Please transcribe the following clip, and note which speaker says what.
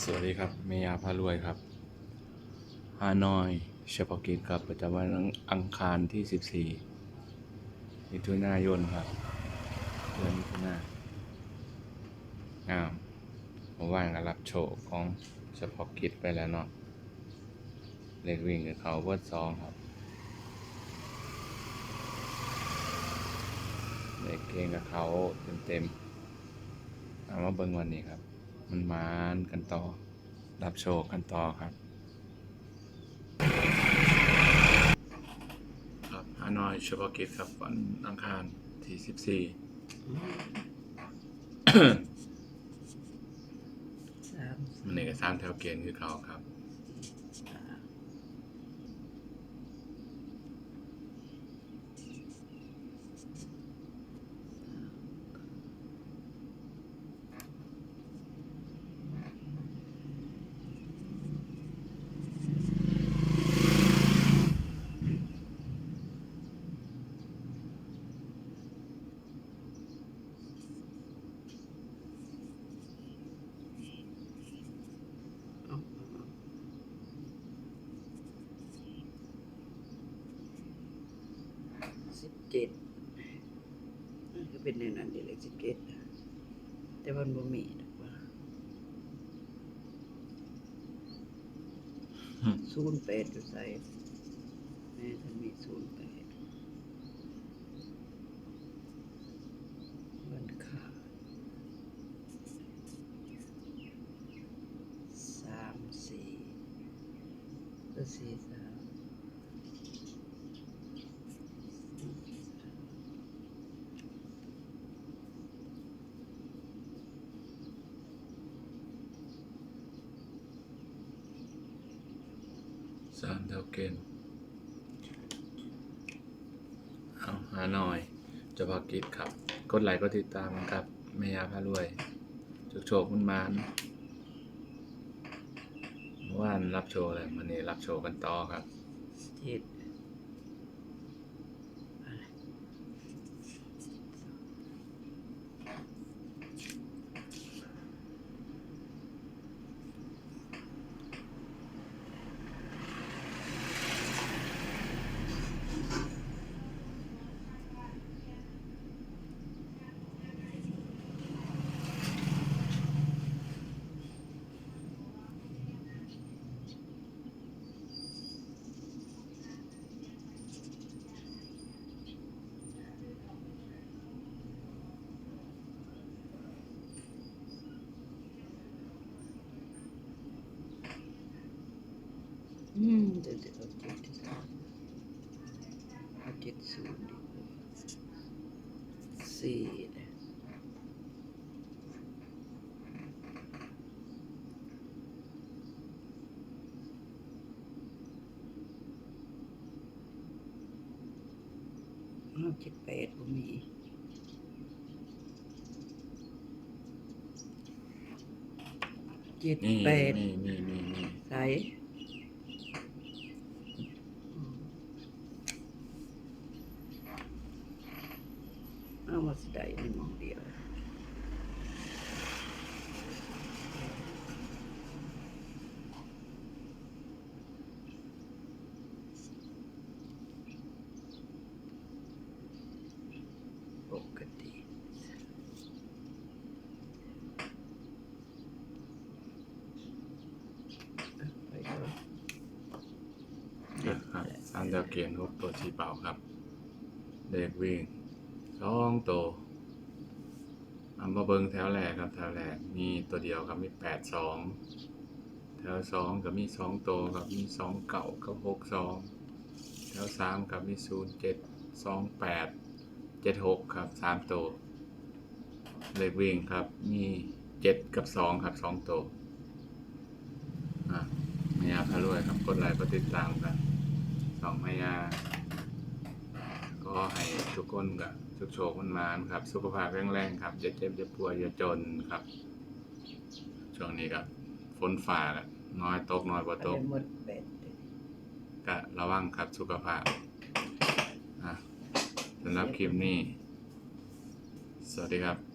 Speaker 1: สวัสดีครับ เมียพารวยครับฮานอยเฉพาะกิจครับ ประจำวันอังคารที่ 14มิถุนายนครับ เดือนมิถุนางามผมว่างก็รับโชคของเฉพาะกิจไปแล้วเนาะเลขวิ่งกับเขาเวิร์ดสองครับเลขเก่งกับเขาเต็มๆเอามาเบิ่งวันนี้ครับ มันมานกันต่อ รับโชคกันต่อครับ ครับฮานอยเฉพาะกิจครับวันอังคารที่สิบสี่
Speaker 2: สาม
Speaker 1: มันเอกสารแถวเกณฑ์คือเขาครับ
Speaker 2: สิบเจ็ดมันก็เป็นในนั้นเดีเลยสิบเจ็ดแต่มันบ่มีดอกว่า
Speaker 1: อืม
Speaker 2: ศูนย์แปดอยู่ใส่แม่ท่านมีศูนย์แปดวันขาดสามสี่หรือสี่สาม
Speaker 1: สามดาวเกณฑ์เอาหาหน่อยจะพาะกิจครับ กดไลค์ก็ติดตามครับเมียาพารวยโชคโชคมันมานเมื่อวานรับโชว์เลยวันนี้รับโชว์กันต่อครับ
Speaker 2: จิต อืม เดี๋ยวเดี๋ยวเอาเจ็ดดีกว่าเอาเจ็ดศูนย์ดีกว่าสี่เลยเอาเจ็ดแปดบ่มีเจ็ด
Speaker 1: นี่
Speaker 2: แปด
Speaker 1: นี่นี่นี่นี่
Speaker 2: ใส่ เอามาสิได้ในหมองเดียวปกติไปก่อน
Speaker 1: นะครับสามแถวเกณฑ์หกตัวชีเป่าครับเด็กวิ่ง สองตัวเอามาเบิงแถวแรกครับแถวแรกมีตัวเดียวครับมีแปดสองแถวสองกับมีสองตัวครับมีสองเก่ากับหกสองแถวสามกับมีศูนย์เจ็ดสองแปดเจ็ดหกครับสามตัวเด็กวิ่งครับมีเจ็ดกับสองครับสองตัวอะมายาพารวยครับกดไลค์กดติดตามกันสองมายา ก็ให้ทุกคนกับสุขโชคมันมานครับ สุขภาพแข็งแรงครับอย่าเจ็บอย่าป่วยอย่าจนครับ ช่วงนี้ครับฝนฝ่าละน้อยตกน้อยบ่ตก
Speaker 2: หมดแปด
Speaker 1: ก็ระวังครับสุขภาพสำหรับคลิปนี้ สวัสดีครับ